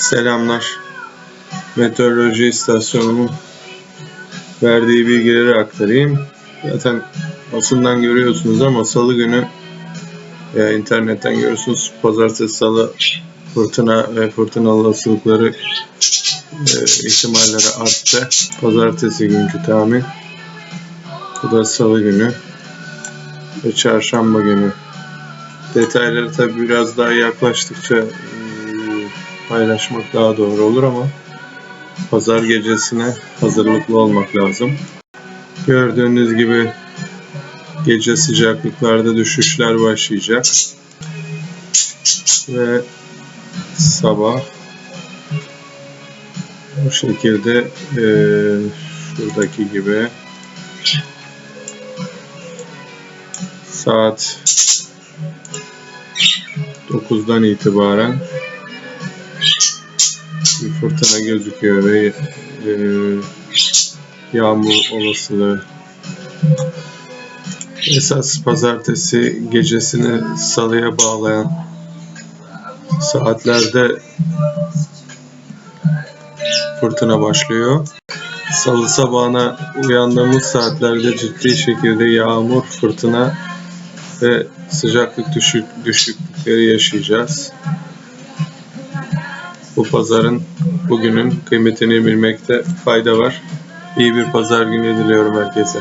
Selamlar. Meteoroloji istasyonumun verdiği bilgileri aktarayım. Zaten basından görüyorsunuz ama salı günü ya internetten görüyorsunuz pazartesi salı fırtına ve fırtına olasılıkları e, ihtimalleri arttı. Pazartesi günkü tahmin. Bu da salı günü ve çarşamba günü. Detayları tabi biraz daha yaklaştıkça e, paylaşmak daha doğru olur ama pazar gecesine hazırlıklı olmak lazım. Gördüğünüz gibi gece sıcaklıklarda düşüşler başlayacak. Ve sabah bu şekilde e, şuradaki gibi saat 9'dan itibaren bir fırtına gözüküyor ve e, yağmur olasılığı. Esas pazartesi gecesini salıya bağlayan saatlerde fırtına başlıyor. Salı sabahına uyandığımız saatlerde ciddi şekilde yağmur, fırtına ve sıcaklık düşük, düşüklükleri yaşayacağız. Bu pazarın bugünün kıymetini bilmekte fayda var. İyi bir pazar günü diliyorum herkese.